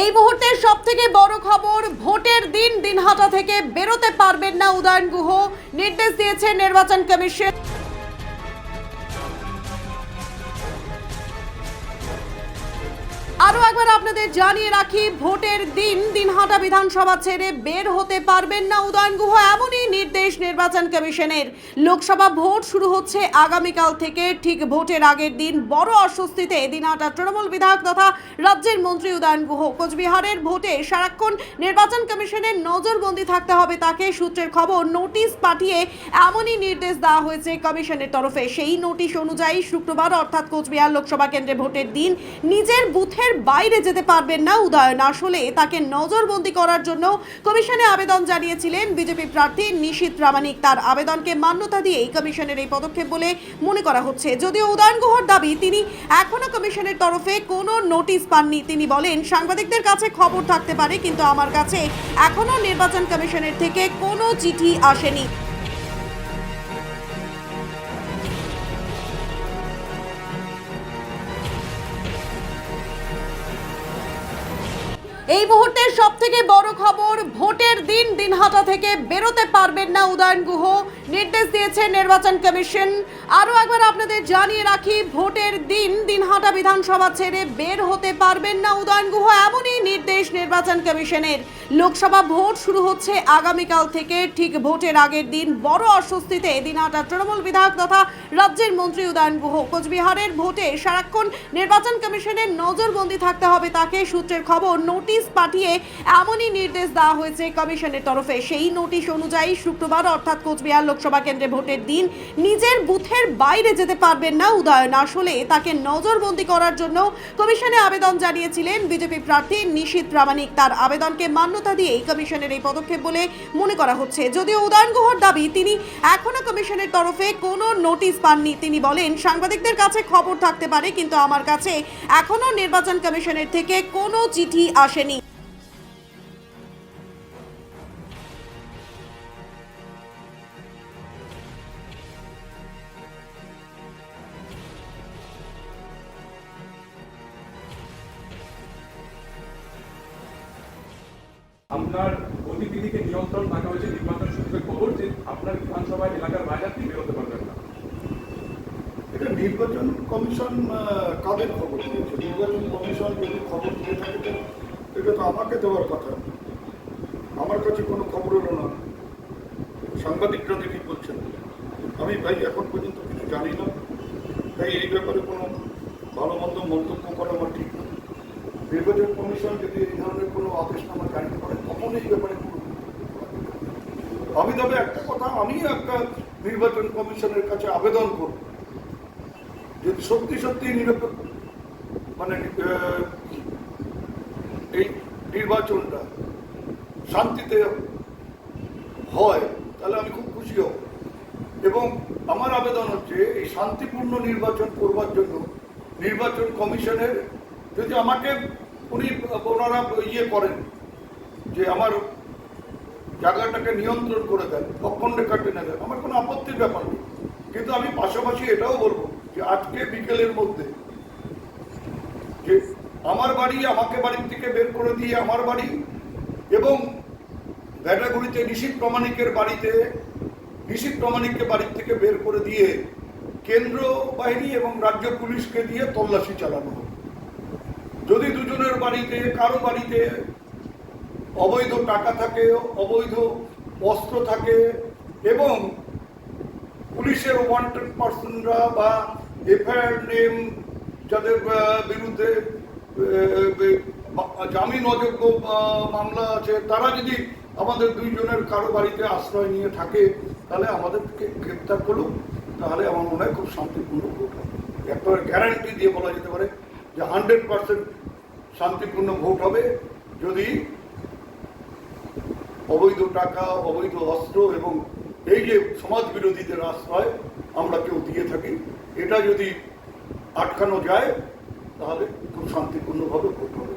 এই মুহূর্তে সব থেকে বড় খবর, ভোটের দিন দিনহাটা থেকে বেরোতে পারবেন না উদয়ন গুহ। নির্দেশ দিয়েছে নির্বাচন কমিশন। আরও একবার আপনাদের জানিয়ে রাখি, ভোটের দিন দিনহাটা বিধানসভা ছেড়ে বের হতে পারবেন না উদয়ন গুহ, এমনই নির্দেশ নির্বাচন কমিশনের। লোকসভা ভোট শুরু হচ্ছে আগামীকাল থেকে, ঠিক ভোটের আগের দিন বড় অস্বস্তিতে দিনহাটা তৃণমূল বিধায়ক তথা রাজ্যের মন্ত্রী উদয়ন গুহ। কোচবিহারের ভোটে সারাক্ষণ নির্বাচন কমিশনের নজরবন্দি থাকতে হবে তাকে, সূত্রের খবর নোটিশ পাঠিয়ে এমনই নির্দেশ দেওয়া হয়েছে কমিশনের তরফে। সেই নোটিশ অনুযায়ী শুক্রবার অর্থাৎ কোচবিহার লোকসভা কেন্দ্রে ভোটের দিন নিজের বুথের বাইরে যেতে পারবেন না, উদয়ন। আসলে তাকে নজরবন্দি করার জন্য কমিশনে আবেদন জানিয়েছিলেন বিজেপি প্রার্থী নিশীত প্রামাণিক তার আবেদনকে মান্যতা দিয়েই কমিশনের এই পদক্ষেপ বলে মনে করা হচ্ছে। যদিও উদয়ন গুহর দাবি, তিনি এখনও কমিশনের তরফে কোনো নোটিশ পাননি। তিনি বলেন, সাংবাদিকদের কাছে খবর থাকতে পারে, কিন্তু আমার কাছে এখনও নির্বাচন কমিশনের থেকে কোনো চিঠি আসেনি। এই মুহূর্তের সব থেকে বড় খবর, ভোটের দিন দিনহাটা থেকে বেরোতে পারবেন না উদয়ন গুহ। নির্দেশ দিয়েছে নির্বাচন কমিশন। আরও একবার আপনাদের জানিয়ে রাখি, ভোটের দিন দিনহাটা বিধানসভা ছেড়ে বের হতে পারবেন না উদয়ন গুহ। এমনই নির্দেশ নির্বাচন কমিশনের। লোকসভা ভোট শুরু হচ্ছে আগামীকাল থেকে। ঠিক ভোটের আগের দিন বড় অস্বস্তিতে দিনহাটা তৃণমূল বিধায়ক তথা রাজ্যের মন্ত্রী উদয়ন গুহ। কোচবিহারের ভোটে সারাক্ষণ নির্বাচন কমিশনের নজরবন্দি থাকতে হবে তাকে। সূত্রের খবর, নোটিশ পাঠিয়ে এমনই নির্দেশ দেওয়া হয়েছে কমিশনের তরফে। সেই নোটিশ অনুযায়ী শুক্রবার অর্থাৎ কোচবিহার লোকসভা কেন্দ্রে ভোটের দিন নিজের বুথের বাইরে যেতে পারবেন না উদয়ন। আসলে তাকে নজরবন্দি করার জন্য কমিশনে আবেদন জানিয়েছিলেন বিজেপি প্রার্থী নিশীত প্রামাণিক। তার আবেদনকে মান্যতা দিয়েই কমিশনের এই পদক্ষেপ বলে মনে করা হচ্ছে। যদিও উদয়ন গুহর দাবি, তিনি এখনও কমিশনের তরফে কোনো নোটিশ পাননি। তিনি বলেন, সাংবাদিকদের কাছে খবর থাকতে পারে, কিন্তু আমার কাছে এখনও নির্বাচন কমিশনের থেকে কোনো চিঠি আসেনি। আপনার গতিবিধিকে নিয়ন্ত্রণ থাকা হয়েছে, নির্বাচন সূত্রে খবর যে আপনার বিধানসভায় এলাকার বাইরে আপনি বেরোতে পারবেন না। এটা নির্বাচন কমিশন কাদের খবর দিয়েছে? নির্বাচন কমিশন যদি খবর দিয়ে থাকে এটা তো আমাকে দেওয়ার কথা। আমার কাছে কোনো খবর এলো না। সাংবাদিকরা দেখি বলছেন। আমি ভাই, এখন পর্যন্ত কিছু জানি না। তাই এই ব্যাপারে কোনো ভালো মন্দ মন্তব্য করা আমার ঠিক না। নির্বাচন কমিশন যদি এই ধরনের কোনো আদেশনামা জারি করে, তখন এই ব্যাপারে আমি তবে একটা কথা, আমিও একটা নির্বাচন কমিশনের কাছে আবেদন করব। যদি সত্যি সত্যি নিরপেক্ষ মানে এই নির্বাচনটা শান্তিতে হয়, তাহলে আমি খুব খুশি হব। এবং আমার আবেদন হচ্ছে, এই শান্তিপূর্ণ নির্বাচন করবার জন্য নির্বাচন কমিশনের যদি আমাকে উনি ওনারা ইয়ে করেন যে আমার জায়গাটাকে নিয়ন্ত্রণ করে দেন অক্ষণ রেখা টেনে দেন আমার কোনো আপত্তির ব্যাপার নেই। কিন্তু আমি পাশাপাশি এটাও বলব যে আজকে বিকেলের মধ্যে যে আমার বাড়ি আমাকে বাড়ির থেকে বের করে দিয়ে আমার বাড়ি এবং ভ্যাটাগুড়িতে নিশীত প্রমাণিকের বাড়িতে, নিশীত প্রমাণিককে বাড়ির থেকে বের করে দিয়ে কেন্দ্র বাহিনী এবং রাজ্য পুলিশকে দিয়ে তল্লাশি চালানো হবে। যদি দুজনের বাড়িতে, কারও বাড়িতে অবৈধ টাকা থাকে, অবৈধ অস্ত্র থাকে এবং পুলিশের ওয়ান্টেড পার্সনরা বা এফআইআর নেম যাদের বিরুদ্ধে জামিন অযোগ্য মামলা আছে, তারা যদি আমাদের দুইজনের কারও বাড়িতে আশ্রয় নিয়ে থাকে, তাহলে আমাদেরকে গ্রেপ্তার করুক, তাহলে আমার মনে হয় খুব শান্তিপূর্ণ ভোট হবে। একেবারে গ্যারান্টি দিয়ে বলা যেতে পারে যে হান্ড্রেড পার্সেন্ট শান্তিপূর্ণ ভোট হবে যদি অবৈধ টাকা, অবৈধ অস্ত্র এবং এই যে সমাজ বিরোধীদের আশ্রয় আমরা কেউ দিয়ে থাকি, এটা যদি আটকানো যায়, তাহলে খুব শান্তিপূর্ণভাবে ভোট হবে।